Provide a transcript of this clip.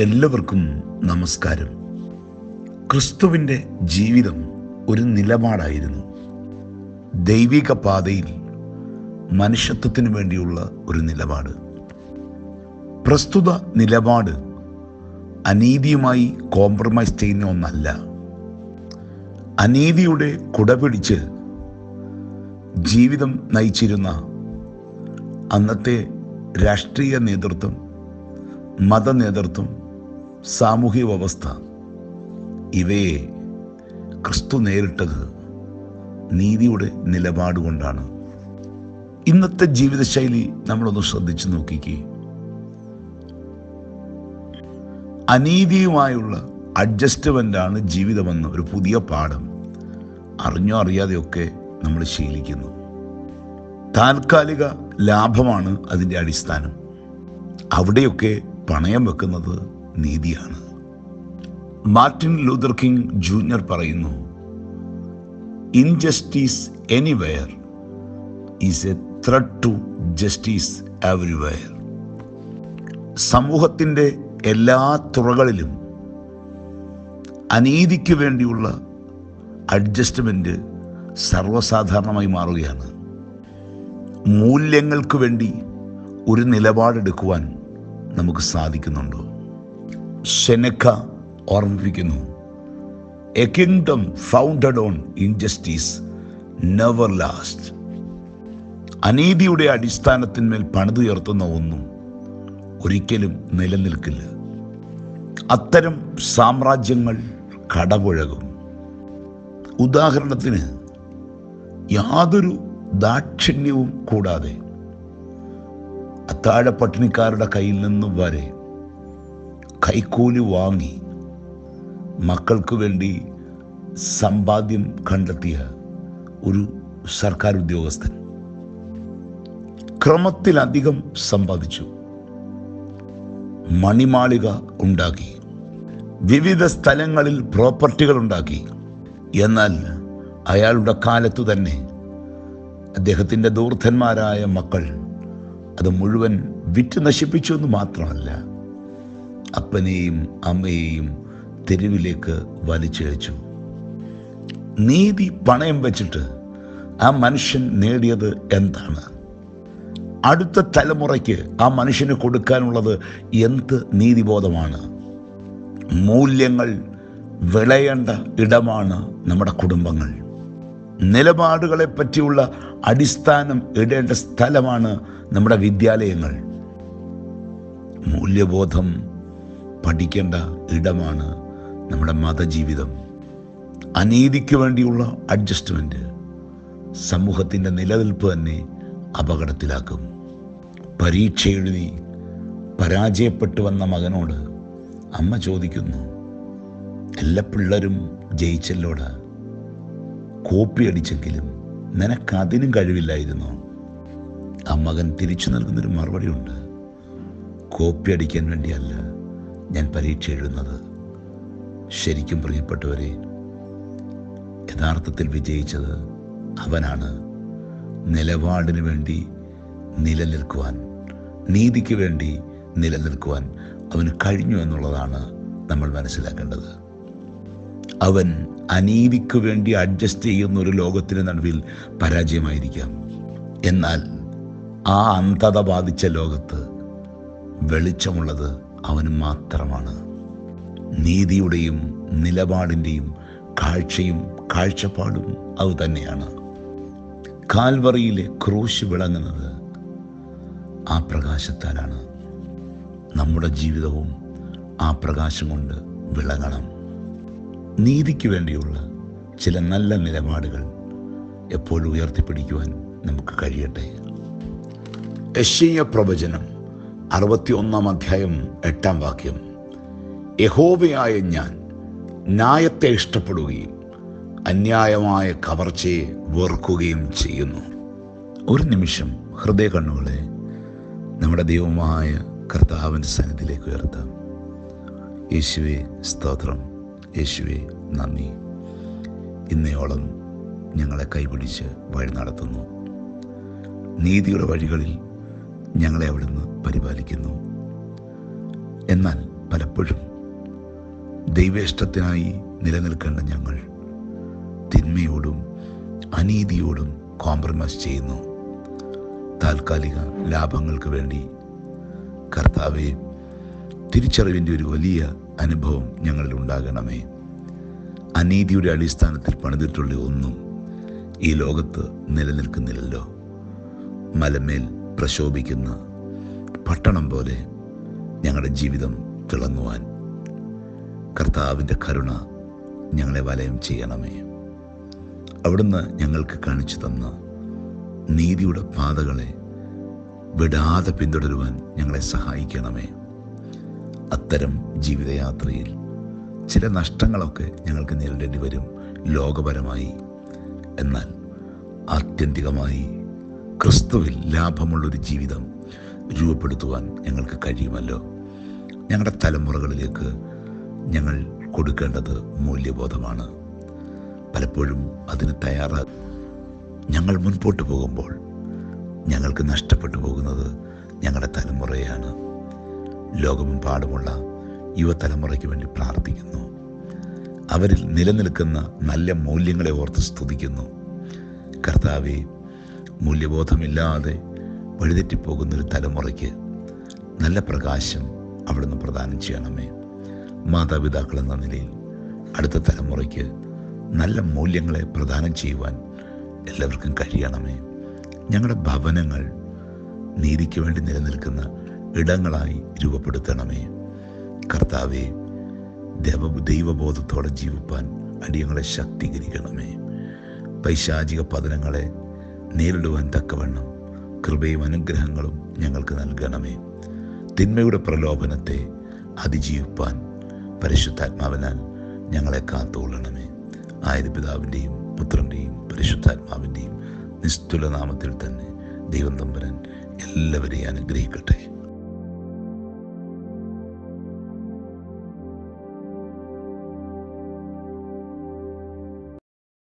എല്ലാവർക്കും നമസ്കാരം. ക്രിസ്തുവിന്റെ ജീവിതം ഒരു നിലപാടായിരുന്നു. ദൈവിക പാതയിൽ മനുഷ്യത്വത്തിന് വേണ്ടിയുള്ള ഒരു നിലപാട്. പ്രസ്തുത നിലപാട് അനീതിയുമായി കോംപ്രമൈസ് ചെയ്യുന്ന ഒന്നല്ല. അനീതിയുടെ കുടപിടിച്ച് ജീവിതം നയിച്ചിരുന്ന അന്നത്തെ രാഷ്ട്രീയ നേതൃത്വം മത നേതൃത്വം സാമൂഹിക വ്യവസ്ഥ ഇവയെ ക്രിസ്തു നേരിട്ടത് നീതിയുടെ നിലപാട് കൊണ്ടാണ്. ഇന്നത്തെ ജീവിതശൈലി നമ്മളൊന്ന് ശ്രദ്ധിച്ചു നോക്കിക്കേ. അനീതിയുമായുള്ള അഡ്ജസ്റ്റ്മെന്റാണ് ജീവിതമെന്ന് ഒരു പുതിയ പാഠം അറിഞ്ഞോ അറിയാതെയൊക്കെ നമ്മൾ ശീലിക്കുന്നു. താൽക്കാലിക ലാഭമാണ് അതിന്റെ അടിസ്ഥാനം. അവിടെയൊക്കെ പണയം വെക്കുന്നത് നീതിയാണ്. മാർട്ടിൻ ലൂതർ കിങ് ജൂനിയർ പറയുന്നു injustice anywhere is a threat to justice everywhere സമൂഹത്തിന്റെ എല്ലാ തുറകളിലും അനീതിക്ക് വേണ്ടിയുള്ള അഡ്ജസ്റ്റ്മെന്റ് സർവസാധാരണമായി മാറുകയാണ്. മൂല്യങ്ങൾക്ക് വേണ്ടി ഒരു നിലപാടെടുക്കുവാൻ നമുക്ക് സാധിക്കുന്നുണ്ടോ? സെനക്ക ഓർമ്മിപ്പിക്കുന്നു. A kingdom founded on injustice never last അനീതിയുടെ അടിസ്ഥാനത്തിന്മേൽ പണിതുയർത്തുന്ന ഒന്നും ഒരിക്കലും നിലനിൽക്കില്ല. അത്തരം സാമ്രാജ്യങ്ങൾ കടപുഴകും. ഉദാഹരണത്തിന് യാതൊരു ദാക്ഷിണ്യവും കൂടാതെ അത്താഴ പട്ടിണിക്കാരുടെ കയ്യിൽ നിന്നും വരെ കൈക്കൂലി വാങ്ങി മക്കൾക്ക് വേണ്ടി സമ്പാദ്യം കണ്ടെത്തിയ ഒരു സർക്കാർ ഉദ്യോഗസ്ഥൻ ക്രമത്തിലധികം സമ്പാദിച്ചു. മണിമാളിക ഉണ്ടാക്കി. വിവിധ സ്ഥലങ്ങളിൽ പ്രോപ്പർട്ടികൾ ഉണ്ടാക്കി. എന്നാൽ അയാളുടെ കാലത്തു തന്നെ അദ്ദേഹത്തിന്റെ ദൂർധന്മാരായ മക്കൾ അത് മുഴുവൻ വിറ്റ് നശിപ്പിച്ചു എന്ന് മാത്രമല്ല അപ്പനെയും അമ്മയെയും തെരുവിലേക്ക് വലിച്ചയച്ചു. നീതി പണയം വെച്ചിട്ട് ആ മനുഷ്യൻ നേടിയത് എന്താണ്? അടുത്ത തലമുറയ്ക്ക് ആ മനുഷ്യന് കൊടുക്കാനുള്ളത് എന്ത് നീതിബോധമാണ്? മൂല്യങ്ങൾ വിളയേണ്ട ഇടമാണ് നമ്മുടെ കുടുംബങ്ങൾ. നിലപാടുകളെ പറ്റിയുള്ള അടിസ്ഥാനം ഇടേണ്ട സ്ഥലമാണ് നമ്മുടെ വിദ്യാലയങ്ങൾ. മൂല്യബോധം പഠിക്കേണ്ട ഇടമാണ് നമ്മുടെ മതജീവിതം. അനീതിക്ക് വേണ്ടിയുള്ള അഡ്ജസ്റ്റ്മെന്റ് സമൂഹത്തിന്റെ നിലനിൽപ്പ് തന്നെ അപകടത്തിലാക്കും. പരീക്ഷ എഴുതി പരാജയപ്പെട്ടു വന്ന മകനോട് അമ്മ ചോദിക്കുന്നു എല്ലാ പിള്ളേരും ജയിച്ചല്ലോട്? കോപ്പി അടിച്ചെങ്കിലും നിനക്കതിനും കഴിവില്ലായിരുന്നു? ആ മകൻ തിരിച്ചു നൽകുന്നൊരു മറുപടിയുണ്ട് കോപ്പി അടിക്കാൻ വേണ്ടിയല്ല. ഞാൻ പരീക്ഷ എഴുതുന്നത്. ശരിക്കും പ്രിയപ്പെട്ടവരെ യഥാർത്ഥത്തിൽ വിജയിച്ചത് അവനാണ്. നിലപാടിന് വേണ്ടി നിലനിൽക്കുവാൻ നീതിക്ക് വേണ്ടി നിലനിൽക്കുവാൻ അവന് കഴിഞ്ഞു എന്നുള്ളതാണ് നമ്മൾ മനസ്സിലാക്കേണ്ടത്. അവൻ അനീതിക്ക് വേണ്ടി അഡ്ജസ്റ്റ് ചെയ്യുന്ന ഒരു ലോകത്തിന് നടുവിൽ പരാജയമായിരിക്കാം. എന്നാൽ ആ അന്ധത ബാധിച്ച ലോകത്ത് വെളിച്ചമുള്ളത് അവന് മാത്രമാണ്. നീതിയുടെയും നിലപാടിന്റെയും കാഴ്ചയും കാഴ്ചപ്പാടും അത് തന്നെയാണ്. കാൽവറിയിലെ ക്രൂശ് വിളങ്ങുന്നത് ആ പ്രകാശത്താലാണ്. നമ്മുടെ ജീവിതവും ആ പ്രകാശം കൊണ്ട് വിളങ്ങണം. നീതിക്ക് വേണ്ടിയുള്ള ചില നല്ല നിലപാടുകൾ എപ്പോഴും ഉയർത്തിപ്പിടിക്കുവാൻ നമുക്ക് കഴിയട്ടെ. യശീയ പ്രവചനം. അറുപത്തിയൊന്നാം അധ്യായം എട്ടാം വാക്യം. യഹോവയായ ഞാൻ ന്യായത്തെ ഇഷ്ടപ്പെടുകയും അന്യായമായ കവർച്ചയെ വെറുക്കുകയും ചെയ്യുന്നു. ഒരു നിമിഷം ഹൃദയ കണ്ണുകളെ നമ്മുടെ ദൈവമായ കർത്താവിന്റെ സന്നിധിയിലേക്ക് ഉയർത്താം. യേശുവെ സ്തോത്രം. യേശുവെ നന്ദി. ഇന്നയോളം ഞങ്ങളെ കൈപിടിച്ച് വഴി നടത്തുന്നു. നീതിയുടെ വഴികളിൽ ഞങ്ങളെ അവിടുന്ന് പരിപാലിക്കുന്നു. എന്നാൽ പലപ്പോഴും ദൈവേഷ്ടത്തിനായി നിലനിൽക്കേണ്ട ഞങ്ങൾ തിന്മയോടും അനീതിയോടും കോംപ്രമൈസ് ചെയ്യുന്നു. താൽക്കാലിക ലാഭങ്ങൾക്ക് വേണ്ടി കർത്താവെ തിരിച്ചറിവിന്റെ ഒരു വലിയ അനുഭവം ഞങ്ങളിൽ ഉണ്ടാകണമേ. അനീതിയുടെ അടിസ്ഥാനത്തിൽ പണിതിട്ടുള്ള ഒന്നും ഈ ലോകത്ത് നിലനിൽക്കുന്നില്ലല്ലോ. മലമേൽ പ്രശോഭിക്കുന്ന പട്ടണം പോലെ ഞങ്ങളുടെ ജീവിതം തിളങ്ങുവാൻ കർത്താവിന്റെ കരുണ ഞങ്ങളെ വലയം ചെയ്യണമേ. അവിടുന്ന് ഞങ്ങൾക്ക് കാണിച്ചു തന്ന നീതിയുടെ പാതകളെ വിടാതെ പിന്തുടരുവാൻ ഞങ്ങളെ സഹായിക്കണമേ. അത്തരം ജീവിതയാത്രയിൽ ചില നഷ്ടങ്ങളൊക്കെ ഞങ്ങൾക്ക് നേരിടേണ്ടി വരും ലോകപരമായി. എന്നാൽ ആത്യന്തികമായി ക്രിസ്തുവിൽ ലാഭമുള്ളൊരു ജീവിതം രൂപപ്പെടുത്തുവാൻ ഞങ്ങൾക്ക് കഴിയുമല്ലോ? ഞങ്ങളുടെ തലമുറകളിലേക്ക് ഞങ്ങൾ കൊടുക്കേണ്ടത് മൂല്യബോധമാണ്. പലപ്പോഴും അതിന് തയ്യാറാ ഞങ്ങൾ മുൻപോട്ട് പോകുമ്പോൾ ഞങ്ങൾക്ക് നഷ്ടപ്പെട്ടു പോകുന്നത് ഞങ്ങളുടെ തലമുറയാണ്. ലോകം പാടുമുള്ള യുവതലമുറയ്ക്ക് വേണ്ടി പ്രാർത്ഥിക്കുന്നു. അവരിൽ നിലനിൽക്കുന്ന നല്ല മൂല്യങ്ങളെ ഓർത്ത് സ്തുതിക്കുന്നു. കർത്താവെ മൂല്യബോധമില്ലാതെ വഴിതെറ്റിപ്പോകുന്നൊരു തലമുറയ്ക്ക് നല്ല പ്രകാശം അവിടുന്ന് പ്രദാനം ചെയ്യണമേ. മാതാപിതാക്കൾ എന്ന നിലയിൽ അടുത്ത തലമുറയ്ക്ക് നല്ല മൂല്യങ്ങളെ പ്രദാനം ചെയ്യുവാൻ എല്ലാവർക്കും കഴിയണമേ. ഞങ്ങളുടെ ഭവനങ്ങൾ നീതിക്ക് വേണ്ടി നിലനിൽക്കുന്ന ഇടങ്ങളായി രൂപപ്പെടുത്തണമേ. കർത്താവെ ദൈവ ദൈവബോധത്തോടെ ജീവിപ്പാൻ അടിയങ്ങളെ ശക്തീകരിക്കണമേ. പൈശാചിക പതനങ്ങളെ നേരിടുവാൻ തക്കവണ്ണം കൃപയും അനുഗ്രഹങ്ങളും ഞങ്ങൾക്ക് നൽകണമേ. തിന്മയുടെ പ്രലോഭനത്തെ അതിജീവിപ്പാൻ പരിശുദ്ധാത്മാവിനാൽ ഞങ്ങളെ കാത്തുകൊള്ളണമേ. ആയത് പിതാവിന്റെയും പുത്രന്റെയും പരിശുദ്ധാത്മാവിന്റെയും നിസ്തുല നാമത്തിൽ തന്നെ ദൈവം തമ്പരൻ എല്ലാവരെയും അനുഗ്രഹിക്കട്ടെ.